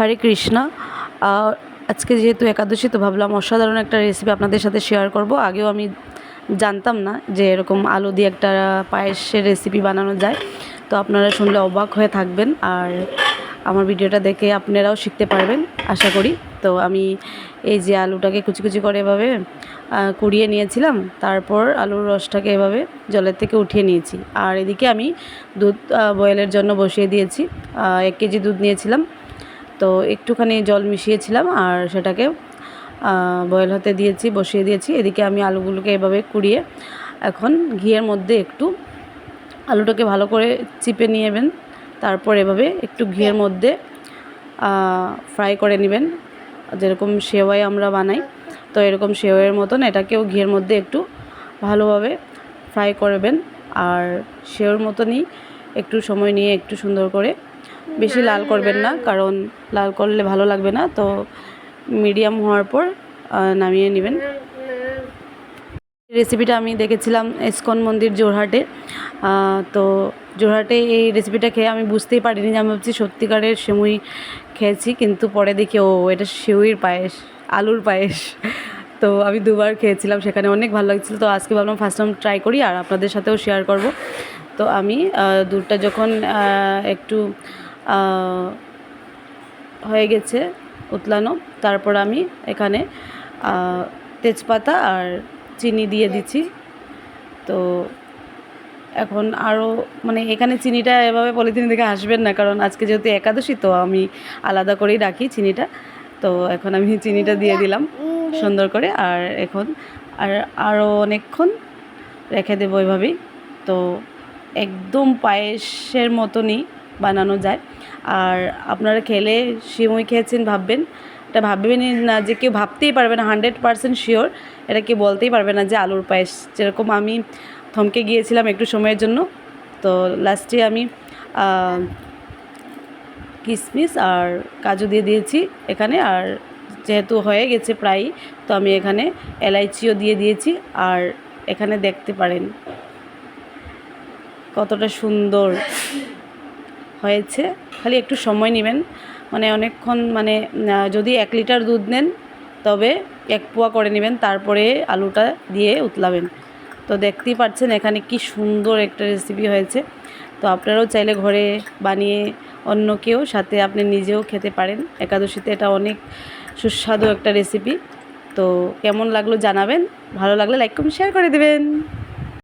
হরে কৃষ্ণা। আজকে যেহেতু একাদশী, তো ভাবলাম অসাধারণ একটা রেসিপি আপনাদের সাথে শেয়ার করব। আগেও আমি জানতাম না যে এরকম আলু দিয়ে একটা পায়েসের রেসিপি বানানো যায়। তো আপনারা শুনলে অবাক হয়ে থাকবেন আর আমার ভিডিওটা দেখে আপনারাও শিখতে পারবেন, আশা করি। তো আমি এই যে আলুটাকে কুচি কুচি করে এভাবে কুড়িয়ে নিয়েছিলাম, তারপর আলুর রসটাকে এভাবে জলের থেকে উঠিয়ে নিয়েছি। আর এদিকে আমি দুধ বয়েলের জন্য বসিয়ে দিয়েছি। এক কেজি দুধ নিয়েছিলাম। তো একটুখানি জল মিশিয়েছিলাম আর সেটাকে বয়েল হতে দিয়েছি, বসিয়ে দিয়েছি। এদিকে আমি আলুগুলোকে এভাবে কুড়িয়ে এখন ঘিয়ের মধ্যে একটু আলুটাকে ভালো করে চিপে নিয়েবেন। তারপর এভাবে একটু ঘিয়ের মধ্যে ফ্রাই করে নেবেন। যেরকম সেওয়াই আমরা বানাই, তো এরকম সেওয়ের মতন এটাকেও ঘিয়ের মধ্যে একটু ভালোভাবে ফ্রাই করবেন। আর সেওর মতনই একটু সময় নিয়ে একটু সুন্দর করে বেশি লাল করবেন না, কারণ লাল করলে ভালো লাগবে না, তো মিডিয়াম হওয়ার পর নামিয়ে নেবেন। রেসিপিটা আমি দেখেছিলাম ইস্কন মন্দির জোরহাটে। তো জোরহাটে এই রেসিপিটা খেয়ে আমি বুঝতেই পারিনি যে আমি ভাবছি সত্যিকারের সেমুই খেয়েছি, কিন্তু পরে দেখি, ও, এটা সেউইর পায়েস, আলুর পায়েস। তো আমি দুবার খেয়েছিলাম, সেখানে অনেক ভালো লাগছিল, তো আজকে ভাবলাম ফার্স্ট টাইম ট্রাই করি, আর আপনাদের সাথেও শেয়ার করব। তো আমি দুধটা যখন একটু হয়ে গেছে উতলানো। তারপর আমি এখানে তেজপাতা আর চিনি দিয়ে দিচ্ছি। তো এখন আরও মানে এখানে চিনিটা এভাবে পলিথিন থেকে আসবেন না, কারণ আজকে যেহেতু একাদশী, তো আমি আলাদা করেই রাখি চিনিটা। তো এখন আমি চিনিটা দিয়ে দিলাম সুন্দর করে। আর এখন, আর আরও অনেকক্ষণ রেখে দেবো এভাবেই। তো একদম পায়েসের মতনই বানানো যায়। আর আপনারা খেলে সিমুই খেয়েছেন, ভাববেন। এটা ভাববেনই না যে কেউ ভাবতেই পারবে না, হান্ড্রেড পারসেন্ট শিওর। এটা কেউ বলতেই পারবে না যে আলুর পায়েস। যেরকম আমি থমকে গিয়েছিলাম একটু সময়ের জন্য, তো লাস্টে আমি কিশমিশ আর কাজু দিয়ে দিয়েছি এখানে। আর যেহেতু হয়ে গেছে প্রায় তো আমি এখানে এলাইচিও দিয়ে দিয়েছি। আর এখানে দেখতে পারেন কতটা সুন্দর। হয়েছে। খালি একটু সময় নেবেন। মানে অনেকক্ষণ মানে যদি এক লিটার দুধ নেন, তবে এক পোয়া করে নেবেন, তারপরে আলুটা দিয়ে উতলাবেন। তো দেখতেই পাচ্ছেন এখানে কি সুন্দর একটা রেসিপি হয়েছে। তো আপনারাও চাইলে ঘরে বানিয়ে অন্য কেউ, সাথে আপনি নিজেও খেতে পারেন। একাদশীতে এটা অনেক সুস্বাদু একটা রেসিপি তো কেমন লাগল জানাবেন। ভালো লাগলে লাইক কমেন্ট শেয়ার করে দেবেন।